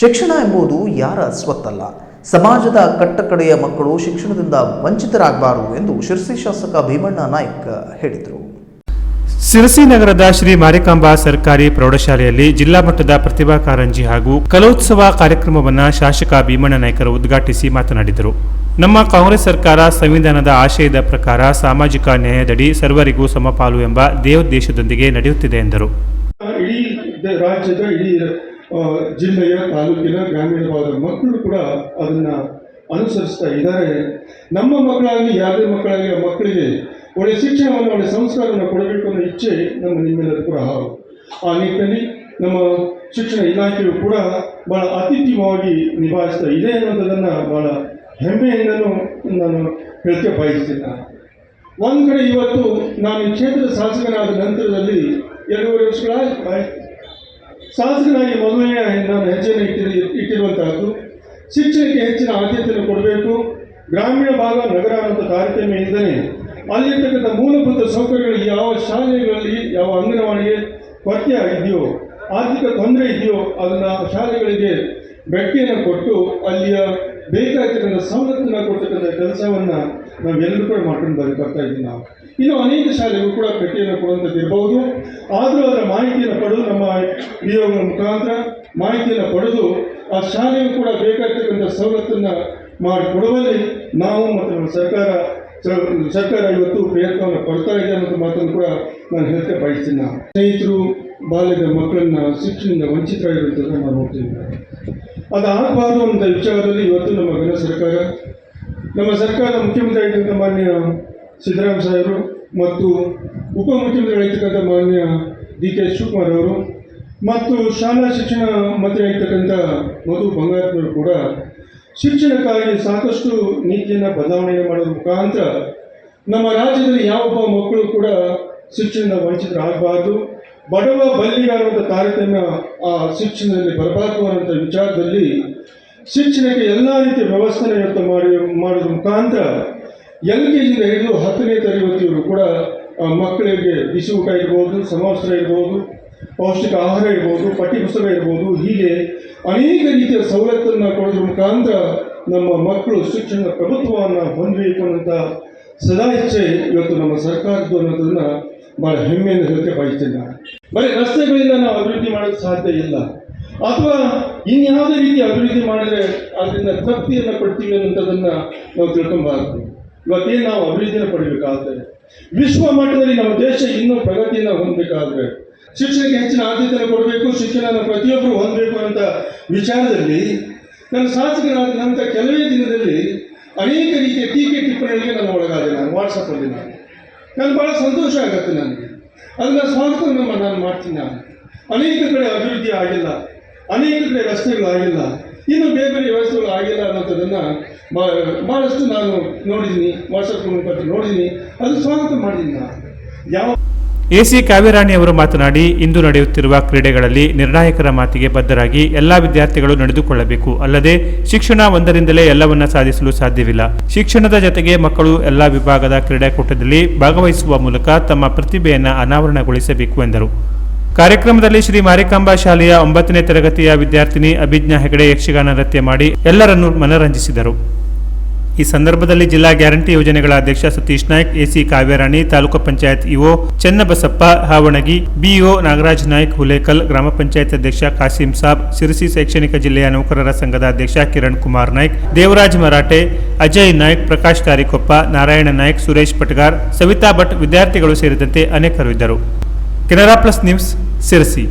ಶಿಕ್ಷಣ ಎಂಬುದು ಯಾರ ಸ್ವತ್ತಲ್ಲ? ಸಮಾಜದ ಕಟ್ಟಕಡೆಯ ಮಕ್ಕಳು ಶಿಕ್ಷಣದಿಂದ ವಂಚಿತರಾಗಬಾರದು ಎಂದು ಶಿರಸಿ ಶಾಸಕ ಭೀಮಣ್ಣ ನಾಯ್ಕ ಹೇಳಿದರು. ಶಿರಸಿ ನಗರದ ಶ್ರೀ ಮಾರಿಕಾಂಬಾ ಸರ್ಕಾರಿ ಪ್ರೌಢಶಾಲೆಯಲ್ಲಿ ಜಿಲ್ಲಾ ಮಟ್ಟದ ಪ್ರತಿಭಾ ಕಾರಂಜಿ ಹಾಗೂ ಕಲೋತ್ಸವ ಕಾರ್ಯಕ್ರಮವನ್ನು ಶಾಸಕ ಭೀಮಣ್ಣ ನಾಯ್ಕರು ಉದ್ಘಾಟಿಸಿ ಮಾತನಾಡಿದರು. ನಮ್ಮ ಕಾಂಗ್ರೆಸ್ ಸರ್ಕಾರ ಸಂವಿಧಾನದ ಆಶಯದ ಪ್ರಕಾರ ಸಾಮಾಜಿಕ ನ್ಯಾಯದಡಿ ಸರ್ವರಿಗೂ ಸಮಪಾಲು ಎಂಬ ದೇವೋದ್ದೇಶದೊಂದಿಗೆ ನಡೆಯುತ್ತಿದೆ ಎಂದರು. ಜಿಲ್ಲೆಯ ತಾಲೂಕಿನ ಗ್ರಾಮೀಣ ಭಾಗದ ಮಕ್ಕಳು ಕೂಡ ಅದನ್ನು ಅನುಸರಿಸ್ತಾ ಇದ್ದಾರೆ. ನಮ್ಮ ಮಕ್ಕಳಾಗಲಿ ಯಾವುದೇ ಮಕ್ಕಳಾಗಲಿ ಆ ಮಕ್ಕಳಿಗೆ ಒಳ್ಳೆಯ ಶಿಕ್ಷಣವನ್ನು ಒಳ್ಳೆಯ ಸಂಸ್ಕಾರವನ್ನು ಕೊಡಬೇಕು ಅನ್ನೋ ಇಚ್ಛೆ ನಮ್ಮ ನಿಮ್ಮೆಲ್ಲರೂ ಕೂಡ ಹಾವು. ಆ ನಿಟ್ಟಿನಲ್ಲಿ ನಮ್ಮ ಶಿಕ್ಷಣ ಇಲಾಖೆಯು ಕೂಡ ಭಾಳ ಅತಿಥಿವಾಗಿ ನಿಭಾಯಿಸ್ತಾ ಇದೆ ಅನ್ನೋದನ್ನು ಭಾಳ ಹೆಮ್ಮೆಯಿಂದನೂ ನಾನು ಹೇಳಕ್ಕೆ ಬಯಸ್ತೀನಿ ಒಂದು ಕಡೆ ಇವತ್ತು ನಾನು ಕ್ಷೇತ್ರದ ಶಾಸಕನಾದ ನಂತರದಲ್ಲಿ ಎರಡೂವರೆ ವರ್ಷಗಳ ಆಯ್ತು. ಶಾಸಕನಾಗಿ ಮೊದಲನೇ ನಾನು ಹೆಜ್ಜೆಯನ್ನು ಇಟ್ಟಿರು ಇಟ್ಟಿರುವಂತಹದ್ದು, ಶಿಕ್ಷಣಕ್ಕೆ ಹೆಚ್ಚಿನ ಆದ್ಯತೆಯನ್ನು ಕೊಡಬೇಕು ಗ್ರಾಮೀಣ ಭಾಗ, ನಗರ ಅನ್ನುವಂಥ ತಾರತಮ್ಯ ಇಲ್ಲದೇ ಅಲ್ಲಿರ್ತಕ್ಕಂಥ ಮೂಲಭೂತ ಸೌಕರ್ಯಗಳು ಯಾವ ಶಾಲೆಗಳಲ್ಲಿ, ಯಾವ ಅಂಗನವಾಡಿಗೆ ಕೊರತೆ ಆಗಿದೆಯೋ ಆರ್ಥಿಕ ತೊಂದರೆ ಇದೆಯೋ, ಅದನ್ನು ಶಾಲೆಗಳಿಗೆ ಬೆಟ್ಟಿಯನ್ನು ಕೊಟ್ಟು ಅಲ್ಲಿಯ ಬೇಕಾಗಿರ್ತಕ್ಕಂಥ ಸವಲತ್ತನ್ನು ಕೊಡ್ತಕ್ಕಂಥ ಕೆಲಸವನ್ನು ನಾವೆಲ್ಲರೂ ಕೂಡ ಮಾಡ್ಕೊಂಡು ಬರ್ ಬರ್ತಾ ಇದ್ದೀವಿ ನಾವು ಇನ್ನು ಅನೇಕ ಶಾಲೆಗಳು ಕೂಡ ಪೆಟ್ಟಿಯನ್ನು ಕೊಡುವಂಥದ್ದು ಇರಬಹುದು ಆದರೂ ಅದರ ಮಾಹಿತಿಯನ್ನು ನಿಯೋಗಗಳ ಮುಖಾಂತರ ಮಾಹಿತಿಯನ್ನು ಪಡೆದು ಆ ಶಾಲೆಯು ಕೂಡ ಬೇಕಾಗ್ತಕ್ಕಂಥ ಸವಲತ್ತನ್ನು ಮಾಡಿಕೊಡುವಲ್ಲಿ ನಾವು ಮತ್ತು ನಮ್ಮ ಸರ್ಕಾರ ಸರ್ಕಾರ ಇವತ್ತು ಪ್ರಯತ್ನವನ್ನು ಪಡ್ತಾ ಇದೆ ಅನ್ನೋದು ಮಾತನ್ನು ಕೂಡ ನಾನು ಹೇಳಕ್ಕೆ ಬಯಸ್ತೀನಿ ಸ್ನೇಹಿತರು, ಬಾಲ್ಯದ ಮಕ್ಕಳನ್ನ, ಶಿಕ್ಷಣದಿಂದ ವಂಚಿತರಾಗಿರುವಂಥದ್ದನ್ನು ನಾವು ನೋಡ್ತೀವಿ. ಅದು ಅಂತ ವಿಚಾರದಲ್ಲಿ ಇವತ್ತು ನಮ್ಮ ಗೃಹ ಸರ್ಕಾರ, ನಮ್ಮ ಸರ್ಕಾರದ ಮುಖ್ಯಮಂತ್ರಿ ಆಗಿರ್ತಕ್ಕಂಥ ಮಾನ್ಯ ಸಿದ್ದರಾಮ ಸಾಹೇಬರು ಮತ್ತು ಉಪಮುಖ್ಯಮಂತ್ರಿಗಳಾಗಿರ್ತಕ್ಕಂಥ ಮಾನ್ಯ ಡಿ ಕೆ ಶಿವಕುಮಾರ್ ಅವರು ಮತ್ತು ಶಾಲಾ ಶಿಕ್ಷಣ ಮಂತ್ರಿ ಆಗಿರ್ತಕ್ಕಂಥ ಮಧು ಬಂಗಾರಪ್ಪನವರು ಕೂಡ ಶಿಕ್ಷಣಕ್ಕಾಗಿ ಸಾಕಷ್ಟು ನೀತಿಯನ್ನು ಬದಲಾವಣೆ ಮಾಡೋದ್ರ ಮುಖಾಂತರ ನಮ್ಮ ರಾಜ್ಯದಲ್ಲಿ ಯಾವೊಬ್ಬ ಮಕ್ಕಳು ಕೂಡ ಶಿಕ್ಷಣದ ವಂಚಿತರಾಗಬಾರ್ದು. ಬಡವ ಬಲ್ಲಿಗಾರುವಂಥ ತಾರತಮ್ಯ ಆ ಶಿಕ್ಷಣದಲ್ಲಿ ಬರಬಾರದು ಅನ್ನೋಂಥ ವಿಚಾರದಲ್ಲಿ ಶಿಕ್ಷಣಕ್ಕೆ ಎಲ್ಲ ರೀತಿಯ ವ್ಯವಸ್ಥೆನ ಇವತ್ತು ಮಾಡಿ, ಮಾಡೋದ್ರ ಮುಖಾಂತರ ಎಲ್ ಕೆ ಜಿಯಿಂದ ಹಿಡಿದು ಹತ್ತನೇ ತರಗತಿಯವರು ಕೂಡ ಮಕ್ಕಳಿಗೆ ಬಿಸಿ ಊಟ ಇರ್ಬೋದು, ಸಮವಸ್ತ್ರ ಇರ್ಬೋದು ಪೌಷ್ಟಿಕ ಆಹಾರ ಇರ್ಬೋದು, ಪಠ್ಯಪುಸ್ತಕ ಇರ್ಬೋದು, ಹೀಗೆ ಅನೇಕ ರೀತಿಯ ಸವಲತ್ತನ್ನು ಕೊಡೋದ್ರ ಮುಖಾಂತರ ನಮ್ಮ ಮಕ್ಕಳು ಶಿಕ್ಷಣ ಪ್ರಭುತ್ವವನ್ನು ಹೊಂದಬೇಕು ಅನ್ನೋಂಥ ಸದಾ ಇಚ್ಛೆ ಇವತ್ತು ನಮ್ಮ ಸರ್ಕಾರದ್ದು ಅನ್ನೋದನ್ನು ಭಾಳ ಹೆಮ್ಮೆಯಿಂದ ಹೇಳಕ್ಕೆ ಬಯಸ್ತೇನೆ ನಾನು. ಬರೀ ರಸ್ತೆಗಳಿಂದ ನಾವು ಅಭಿವೃದ್ಧಿ ಮಾಡೋಕ್ಕೆ ಸಾಧ್ಯ ಇಲ್ಲ. ಅಥವಾ ಇನ್ಯಾವುದೇ ರೀತಿ ಅಭಿವೃದ್ಧಿ ಮಾಡಿದ್ರೆ ಅದರಿಂದ ತೃಪ್ತಿಯನ್ನು ಪಡ್ತೀವಿ ಅನ್ನೋಂಥದ್ದನ್ನು ನಾವು ತಿಳ್ಕೊಬಾರ್ದು. ಇವತ್ತೇನು ನಾವು ಅಭಿವೃದ್ಧಿಯನ್ನು ಪಡಿಬೇಕಾದ್ರೆ, ವಿಶ್ವ ಮಟ್ಟದಲ್ಲಿ ನಮ್ಮ ದೇಶ ಇನ್ನೂ ಪ್ರಗತಿಯನ್ನು ಹೊಂದಬೇಕಾದ್ರೆ ಶಿಕ್ಷಣಕ್ಕೆ ಹೆಚ್ಚಿನ ಆದ್ಯತೆಯನ್ನು ಕೊಡಬೇಕು, ಶಿಕ್ಷಣನ ಪ್ರತಿಯೊಬ್ಬರು ಹೊಂದಬೇಕು ಅಂತ ವಿಚಾರದಲ್ಲಿ ನನ್ನ ಶಾಸಕರಾದ ನಂತರ ಕೆಲವೇ ದಿನದಲ್ಲಿ ಅನೇಕ ರೀತಿಯ ಟೀಕೆ ಟಿಪ್ಪಣಿಗಳಿಗೆ ನಾನು ಒಳಗಾದೆ ನಾನು ವಾಟ್ಸಪ್ಪಲ್ಲಿ ನಾನು. ನಾನು ಭಾಳ ಸಂತೋಷ ಆಗುತ್ತೆ ನನಗೆ. ಅದನ್ನು ಸ್ವಾಗತ ನಮ್ಮ ನಾನು ಮಾಡ್ತೀನಿ ನಾನು. ಅನೇಕ ಕಡೆ ಅಭಿವೃದ್ಧಿ ಆಗಿಲ್ಲ, ಅನೇಕ ಕಡೆ ರಸ್ತೆಗಳಾಗಿಲ್ಲ ಇನ್ನು ಬೇರೆ ಬೇರೆ ವ್ಯವಸ್ಥೆಗಳು ಆಗಿಲ್ಲ ಅನ್ನೋದನ್ನು ಭಾಳಷ್ಟು ನಾನು ನೋಡಿದ್ದೀನಿ ವಾಟ್ಸಪ್ ಮುಖಾಂತರ ನೋಡಿದ್ದೀನಿ. ಅದು ಸ್ವಾಗತ ಮಾಡಿದ್ದೀನಿ ನಾನು. ಯಾವ ಎಸಿ ಕಾವೇರಾಣಿ ಅವರು ಮಾತನಾಡಿ, ಇಂದು ನಡೆಯುತ್ತಿರುವ ಕ್ರೀಡೆಗಳಲ್ಲಿ ನಿರ್ಣಾಯಕರ ಮಾತಿಗೆ ಬದ್ಧರಾಗಿ ಎಲ್ಲ ವಿದ್ಯಾರ್ಥಿಗಳು ನಡೆದುಕೊಳ್ಳಬೇಕು. ಅಲ್ಲದೆ, ಶಿಕ್ಷಣ ಒಂದರಿಂದಲೇ ಎಲ್ಲವನ್ನ ಸಾಧಿಸಲು ಸಾಧ್ಯವಿಲ್ಲ. ಶಿಕ್ಷಣದ ಜೊತೆಗೆ ಮಕ್ಕಳು ಎಲ್ಲ ವಿಭಾಗದ ಕ್ರೀಡಾಕೂಟದಲ್ಲಿ ಭಾಗವಹಿಸುವ ಮೂಲಕ ತಮ್ಮ ಪ್ರತಿಭೆಯನ್ನು ಅನಾವರಣಗೊಳಿಸಬೇಕು ಎಂದರು. ಕಾರ್ಯಕ್ರಮದಲ್ಲಿ ಶ್ರೀ ಮಾರಿಕಾಂಬಾ ಶಾಲೆಯ ಒಂಬತ್ತನೇ ತರಗತಿಯ ವಿದ್ಯಾರ್ಥಿನಿ ಅಭಿಜ್ಞಾ ಹೆಗಡೆ ಯಕ್ಷಗಾನ ನೃತ್ಯ ಮಾಡಿ ಎಲ್ಲರನ್ನೂ ಮನರಂಜಿಸಿದರು. ಈ ಸಂದರ್ಭದಲ್ಲಿ ಜಿಲ್ಲಾ ಗ್ಯಾರಂಟಿ ಯೋಜನೆಗಳ ಅಧ್ಯಕ್ಷ Satish Naik, AC Kavyarani, taluk panchayat EO Chennabasappa, Havanagi, BEO Nagaraj Naik, Hulekal, ಗ್ರಾಮ ಪಂಚಾಯತ್ ಅಧ್ಯಕ್ಷ ಕಾಸಿಂ ಸಾಬ್, ಸಿರಸಿ ಶೈಕ್ಷಣಿಕ ಜಿಲ್ಲೆಯ ನೌಕರರ ಸಂಘದ ಅಧ್ಯಕ್ಷ ಕಿರಣ್ ಕುಮಾರ್ ನಾಯ್ಕ್, ದೇವರಾಜ್ ಮರಾಠೆ, ಅಜಯ್ ನಾಯ್ಕ್, ಪ್ರಕಾಶ್ ಕಾರಿಕೊಪ್ಪ, ನಾರಾಯಣ ನಾಯ್ಕ್, ಸುರೇಶ್ ಪಟ್ಗಾರ್, ಸವಿತಾ ಭಟ್ ವಿದ್ಯಾರ್ಥಿಗಳು ಸೇರಿದಂತೆ ಅನೇಕರು ಇದ್ದರು. Canara plus news, Sirsi.